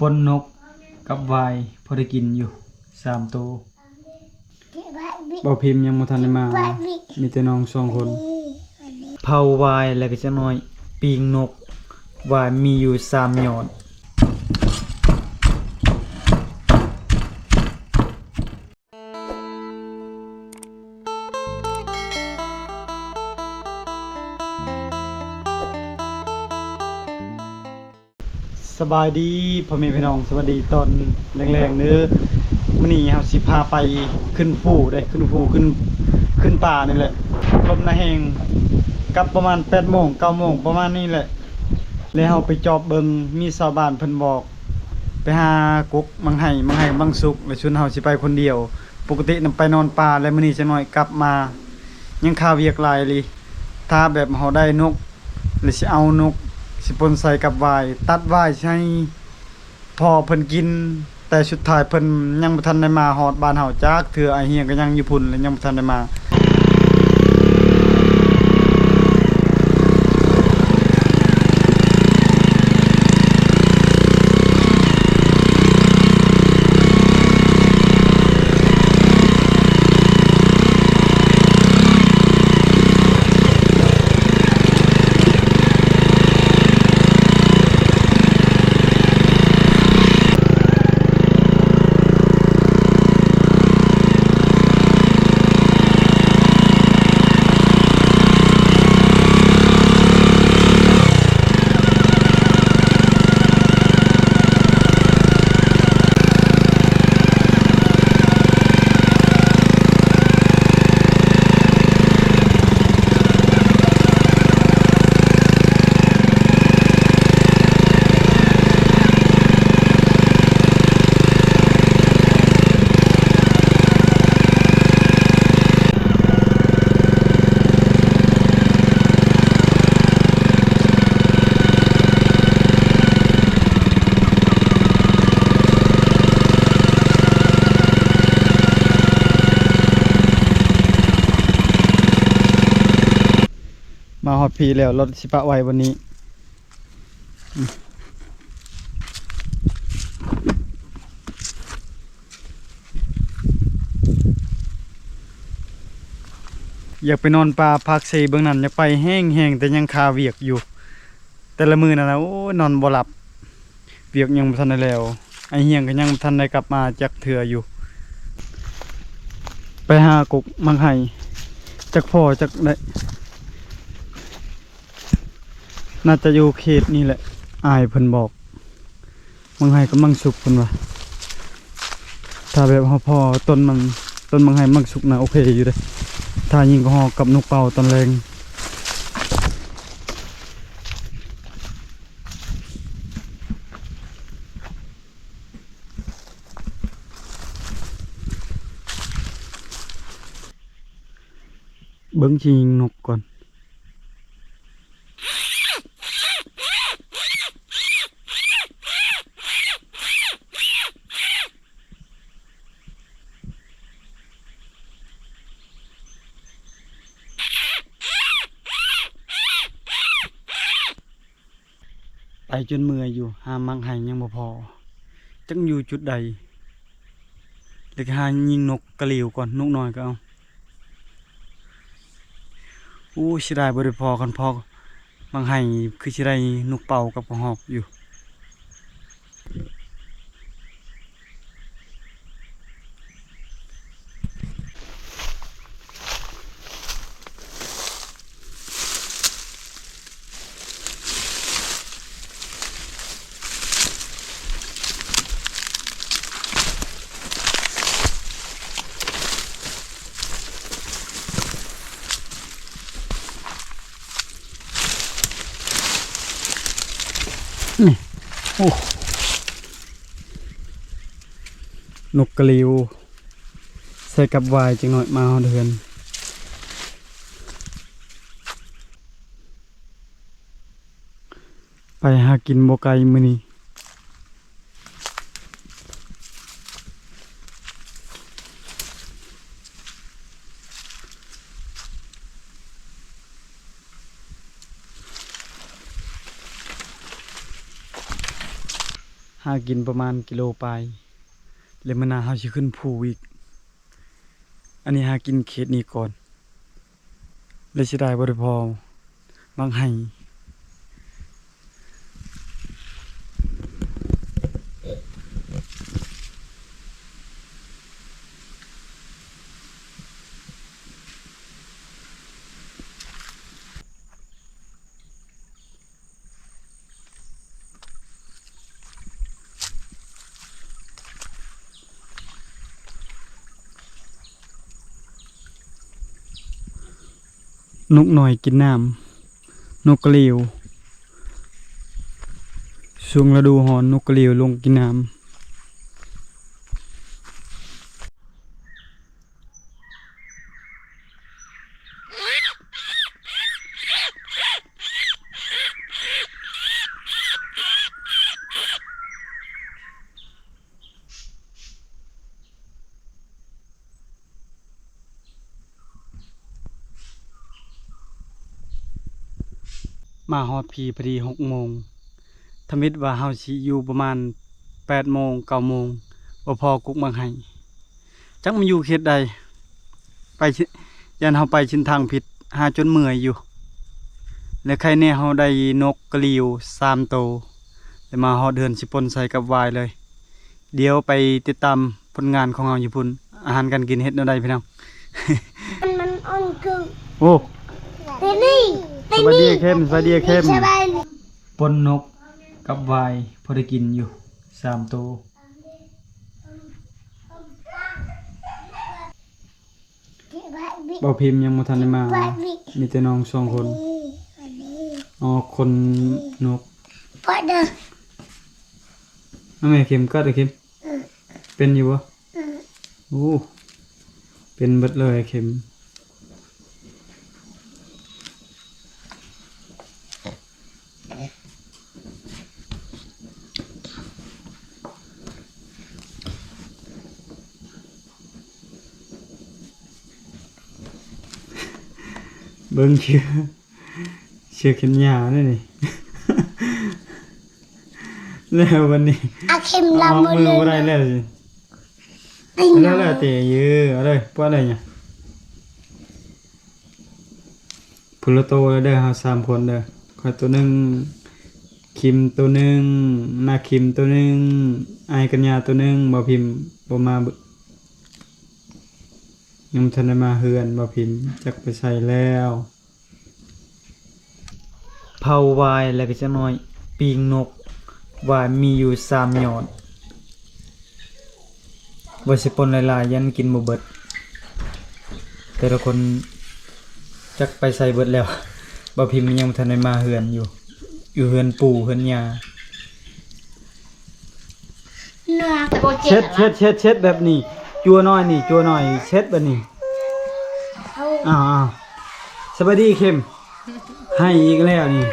ปนนกกับวายพอได้กินอยู่สามตัวบ่พิมพ์ยังมาทันได้มา มีแต่น้องสองคน เผาวายแล้วก็จะน้อยปีงนกวายมีอยู่สามหยอด บายดีพ่อแม่พี่น้องสวัสดีตอนแรงๆเนื้อมื้อนี้เฮาสิพาไปขึ้นภูได้ขึ้นภูขึ้นขึ้นป่านี่แหละลมนาแหงกลับประมาณ8โมง9โมงประมาณนี้แหละ แล้วเฮาไปจอบเบิงมีชาวบ้านเพิ่นบอก ไปหากกมังไห้มังไห้มังสุกแล้วชวนเฮาสิไปคนเดียว ปกตินำไปนอนป่าแล้วมื้อนี้จังหน่อยกลับมา ยังคาเวียกลายเลยถ้าแบบเฮาได้นกหรือสิเอานก สิปนใส่กับวายตัดวายใช้พอเพิ่นกิน แต่สุดท้ายเพิ่นยังบ่ทันได้มาฮอดบ้านเฮาจักเถื่อไอเฮียก็ยังอยู่พุ่นและยังบ่ทันได้มา พีแล้วรถสิปะไว้วันนี้อยากไปนอนป่าพักเซเบื้องนั้นอยากไปแห้งแห้งแต่ยังคาเวียกอยู่ แต่ละมือนั่นะโอ้นอนบ่หลับ เวียกยังทันได้แล้วไอเฮียงก็ยังทันได้กลับมาจากเถื่ออยู่ ไปหากกมังไห้จักพ่อจักได้ น่าจะอยู่เขตนี่แหละอายเพิ่นบอกมังไห้ก็มังสุกเพิ่นว่าถ้าแบบฮาพอต้นมังต้นมังไห้มังสุกนะโอเคอยู่เด้ถ้ายิงก็ฮอกับนกเป่าตอนแรงเบิ่งสิยิงนกก่อน ไปจนเมื่อยอยู่หามังหายังบ่พอ จังอยู่จุดใดเล็กหายิงนกกระเหลียวก่อนนกน้อยก็เอาอู้ชิได้บริพอกันพอมังไห้คือชิได้นกเป่ากับกระหอกอยู่ นี่โอ้นกกระเหลียวใส่กับวายจังหน่อยมาเดือนไปหากินโบไกมือนี้ หากินประมาณกิโลไปเลยมันาเฮาสิขึ้นภูอีก อันนี้หากินเขตนี้ก่อนเลยสิได้บริพอบางให้ นกหน่อยกินน้ำนกกระเลียวช่วงฤดูหอนนกกระเลียวลงกินน้ำ มาฮอดพีพอดีหกโมงทมิดว่าเฮาสิอยู่ประมาณแปดโมงเก้าโมงบ่พอกุกบางให้จักมันอยู่เขตใด ไปชิยันเฮาไปชินทางผิดหาจนเมื่อยอยู่ และใครแน่เฮาได้นกกระเหลียวสามโตวแล้วมาฮอดเดือนสิปนใส่กับวายเลย เดี๋ยวไปติดตามผลงานของเฮาอยู่พุ่นอาหารการกินเฮ็ดแนวใดพี่น้องมันมันอ่อนคือโอ้เตนี่ สวัสดีเข้มสวัสดีเข้มสบายดีปนนกกับวายพอได้กินอยู่สามตัวสบายดีเบาพิมพ์ยังมาทันได้มาสบายดีมีแต่น้องสองคนอ๋อคนนกพอเด้อน้องแม่เข็มก็ได้เข็มเป็นอยู่ปะโอ้เป็นเบิดเลยเข็ม เบิ้งเชื่อเชื่อเข็มยาวนี่นี่ แล้ววันนี้อาเข็มเอาลำมือมือเลยบ่ได้แล้วสิไอ้เอาหแล้วนูแล้วแต่ยื้อเอาเลยป้อนอะไรเนี่ยพุละโตแล้วเด้อเฮาสามคนเด้อขอยตัวหนึงคิมตัวหนึงนาคิมตัวหนึงไอายกัญญาตัวหนึงบ่พิมพ์บ่มาเบิด ยังบ่ทันได้มาเฮือนบ่พิมพ์จักไปใส่แล้วเผาวายแล้วก็จะน้อยปีงนกวายมีอยู่สามหยอดบสิปนหลายๆยันกินบ่เบิด แต่ละคนจักไปใส่เบิดแล้วบ่พิมพ์ยังบ่ทันได้มาเฮือนอยู่ อยู่เฮือนปู่เฮือนย่าเนื้อเช็ดเช็ดเช็ดเช็ดแบบนี้ จัวน้อยนี่จัวน้อยเช็ดแบบนี้เอาอ้าวอ้าวสวัสดีเข้มให้อีกแล้วนี่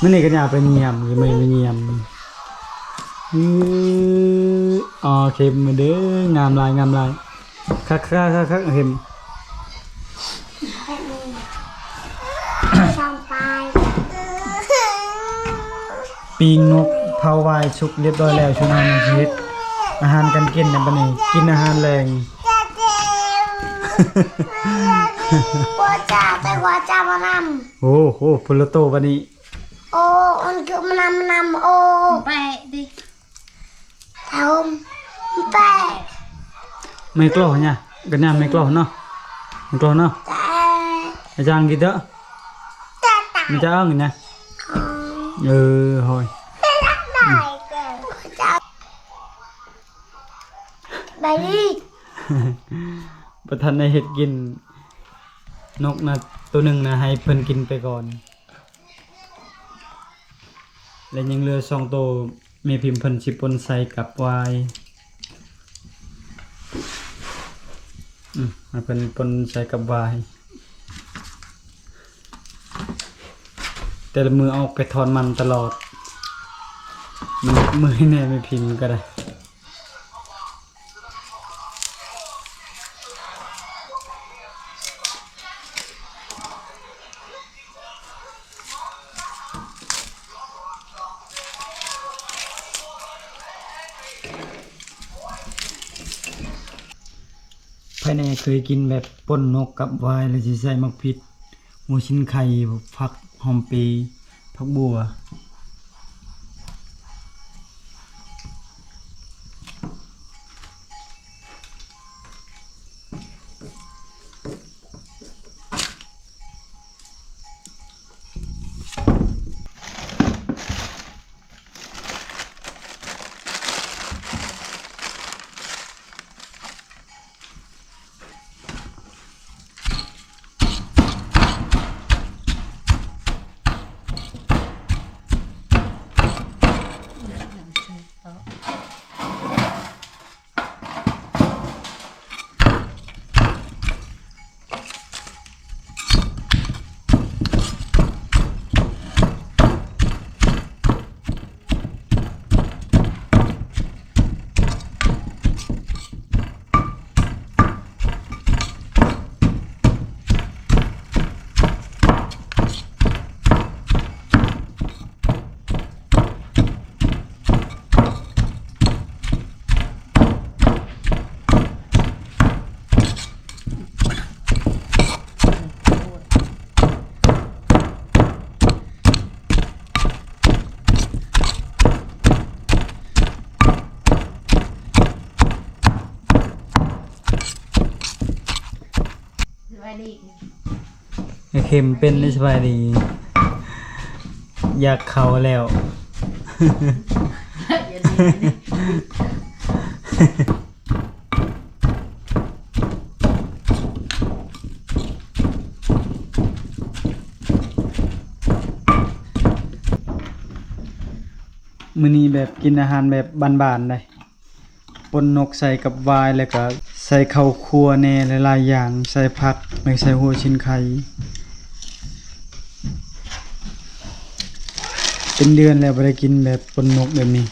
มันนี่ก็อย่าไปเงียมอย่าไม่ไปเงียมอื้ออ๋อเข้มมาเด้องามลายงามลายคักคักคักคักเข้มสามปลายปีงนก เผาวายสุกเรียบร้อยแล้วช่วงอาหารชีวิตอาหารการกินเนี่ยบัดนี้กินอาหารแรงหัวจ่าไปหัวจ่ามานโอ้โหพลโตบัดนี้ำโอ้อันคือมานำมานำโอ้ไปดิทำไปไม่กล้อเนี่ยกันเนี่ยไม่กล้อเนาะไม่กล้อเนาะแต่อาจารย์กินเถอะแต่ตายมันจะเอาเงินนะเออหอย ได้เกินหัวจ่าไปดิประทันในเห็ดกิน นกนะตัวหนึ่งนะให้เพิ่นกินไปก่อน และยังเหลือสองตัวเมพิมพ์เพิ่นสิปนใส่กับวายอืมเพิ่นปนใส่กับวายแต่ละมือเอาไปทอนมันตลอด มือแน่ไม่พิมพ์ก็ได้ภายในเคยกินแบบป่นนกกับวายแลยสิใส่มักพิษหมูชิ้นไข่ผักหอมปีผักบัว เค็มเป็นได้สบายดี อยากเข้าแล้ว มื้อนี้แบบกินอาหารแบบบานๆได้ปนนกใส่กับวายแล้วก็ใส่ข้าวคั่วแน่หลายๆอย่าง ใส่ผักแล้วใส่หัวชิ้นไข่ เป็นเดือนแล้วบ่ได้กินแบบปนนกแบบนี้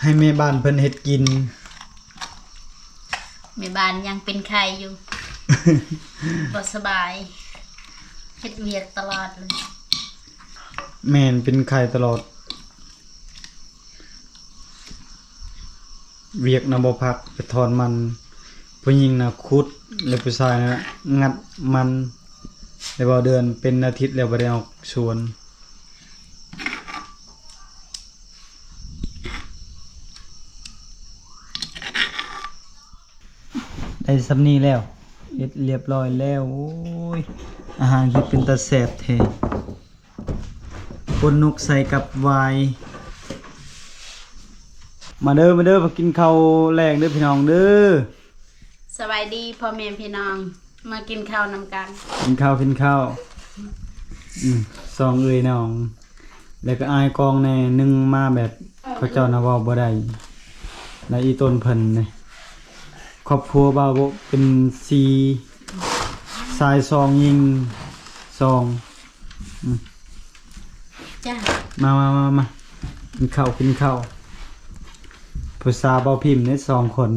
ให้แม่บ้านเพิ่นเฮ็ดกินแม่บ้านยังเป็นไข้อยู่ บ่สบายเฮ็ดเวียกตลอดเลยแม่นเป็นไข่ตลอด เวียกนะบ่พักไปถอนมันผู้หญิงนะขุด แล้วผู้ชายนะงัดมันแล้วบ่เดือนเป็นอาทิตย์แล้วบ่ได้ออกสวนได้สำนีแล้วเอ็ดเรียบร้อยแล้ว โอ้ย อาหารที่เป็นตาแสบแท้ปนนกใส่กับวาย มาเด้อ มาเด้อมากินข้าวแรงเด้อพี่น้องเด้อายดีพ่อแม่พี่น้อง มากินข้าวนำกันกินข้าวกินข้าวอืมสองเอ้ยน้อง แล้วก็อายกองแน่หนึ่งมาแบบเขาเจ้านะเว่าบ่ได้แล้วอีต้นเพิ่นนี่ครอบครัวบ่าวบ่เป็นสีสายซองยิงซอง จ้ามามามามากินข้าวกินข้าวผู้สาวเบาพิมพ์เนี่ยสองคน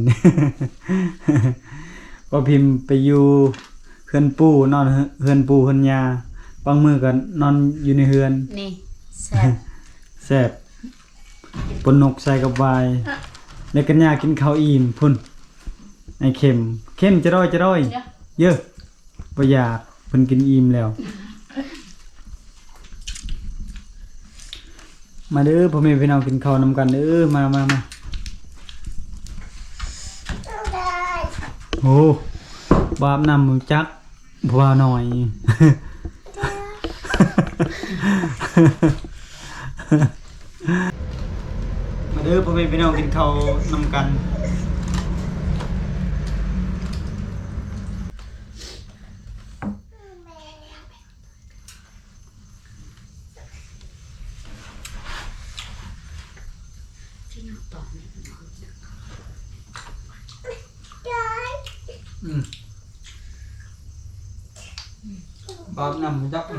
เบาพิมพ์ไปอยู่เฮือนปู่นอนเฮือนปู่เฮือนยาบางมือก็นอนอยู่ในเฮือนนี่แซ่บแซ่บปนนกใส่กับวายแล้วกันยากินข้าวอิ่มพุ่นไอเข็มเข้มจะร้อยจะร้อยเดี๋ยวเยอะบ่อยากเพิ่นกินอิ่มแล้ว มาเด้อพ่อแม่พี่น้องกินข้าวนำกันเด้อมามามา ได้ โอ้บาบนำมึงจักบ่าวหน่อย มาเด้อพ่อแม่พี่น้องกินข้าวนำกัน ที่น้องต่อนี่ ได้ อืม บาบนำมึงจักเ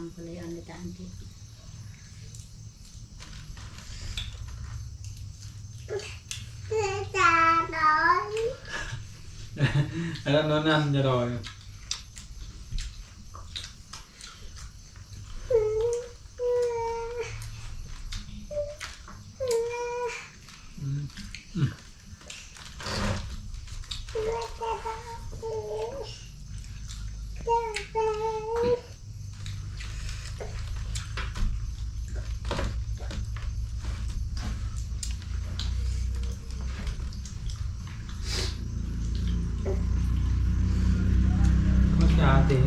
อยู่กลางไปเลยอันนี้ตามที่ จ้าน้อย แล้วนั่นนั่นจะดอย มัน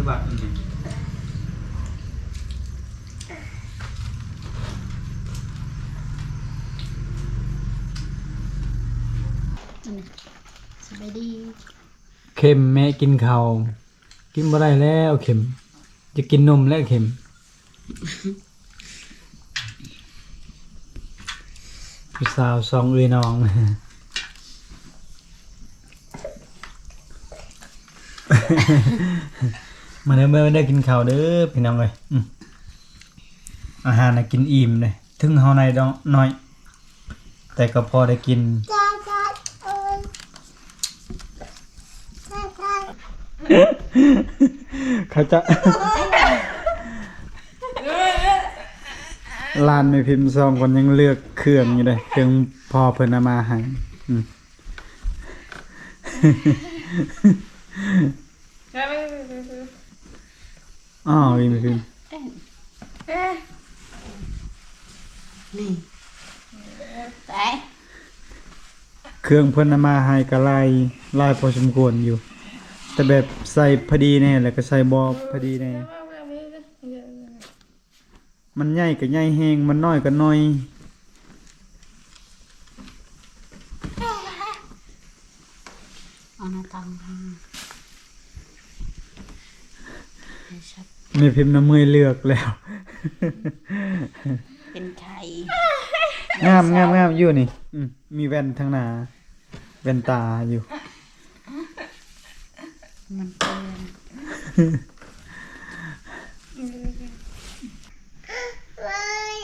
จะเตะบัตรนี่อันนี้สบายดีเข็มแม่กินข้าวกินบ่ได้แล้วเข็ม จะกินนมแล้วเข็มพี่สาวสองเอ้ยน้อง มาเด้อเมื่อได้กินข้าวเด้อพี่น้องเลยอาหารน่ะกินอิ่มเลยถึงเฮาในดองน้อย แต่ก็พอได้กินจ้าจ้าเอ้ยจ้าจ้าเขาจะลานไม่พิมพ์ซองคนยังเลือกเครื่องอยู่เลยเครื่องพอเพิ่นเอามาให้ อืมอ้าวอีไม่พิมพ์นี่แต่เครื่องเพิ่นเอามาให้ก็ลายลายพอสมควรอยู่ แต่แบบใส่พอดีแน่แล้วก็ใส่บ่พอดีแน่มันใหญ่ก็ใหญ่แฮงมันน้อยก็น้อยเอาหน้าตังให้ให้ชัด ไม่พิมพ์น้ำมือเลือกแล้ว เป็นไข่งามงามงามอยู่นี่ อืมมีแว่นทางหน้าแว่นตาอยู่ มันเปื้อนเอ้ย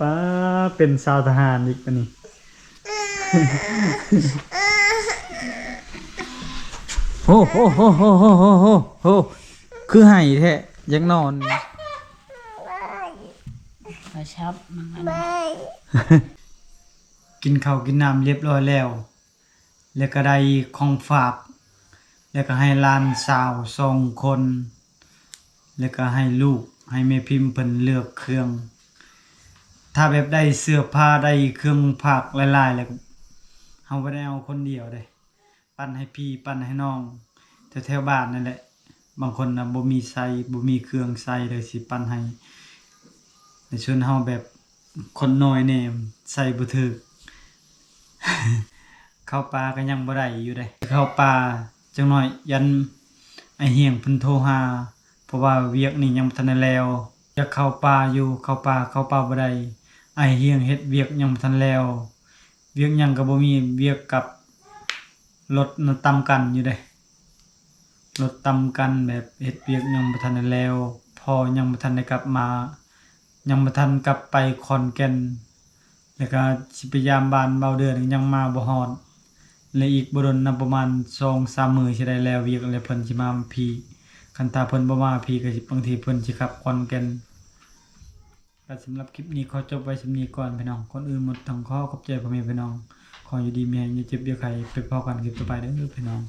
ป้าเป็นสาวทหารอีกอันนี้ โอ้โหโหโหโหโหโหโหคือไห้แท้ยังนอนเขาชอบมันอันไม่กินข้าวกินน้ำเรียบร้อยแล้ว แล้วก็ได้ของฝาก แล้วก็ให้หลานสาวสองคน แล้วก็ให้ลูกให้แม่พิมพ์เพิ่นเลือกเครื่อง ถ้าแบบได้เสื้อผ้าได้เครื่องผักหลายๆแล้วก็เฮาบ่ได้เอาคนเดียวเด้ ปั้นให้พี่ปั้นให้น้องแถวๆบ้านนั่นแหละ บางคนนะบ่มีใส่บ่มีเครื่องใส่เลยสิปั้นให้ในชวนเฮาแบบคนน้อยแน่ใส่บ่ถึกเข้าป่าก็ยังบ่ได้อยู่เด้เข้าป่าจังน้อยยันไอเฮียงเพิ่นโทรหาเพราะว่าเวียกนี่ยังบ่ทันได้แล้วอยากเข้าป่าอยู่เข้าป่าเข้าป่าบ่ได้ไอเฮียงเฮ็ดเวียกยังบ่ทันแล้ว เวียกยังก็บ่มีเวียกกับ รถน่ะตำกันอยู่เด้รถตำกันแบบเฮ็ดเวียกยังบ่ทันได้แล้ว พอยังบ่ทันได้กลับมา ยังบ่ทันกลับไปขอนแก่นแล้วก็สิพยายามบ้านเบาเดือนยังมาบ่ฮอดและอีกบ่ดนนำประมาณ2-3มื้อสิได้แล้วเวียกแล้วเพิ่นสิมาพี่คันถ้าเพิ่นบ่มาพี่ก็สิบางทีเพิ่นสิขับขอนแก่นก็สำหรับคลิปนี้ขอจบไว้สำนี้ก่อนพี่น้อง คนอื่นหมดทั้งข้อขอบใจพ่อแม่พี่น้อง ขออยู่ดีมีแรงย่าเจ็บอย่าไข้ไปพอกันคลิบต่อไปเด้อพี่น้อง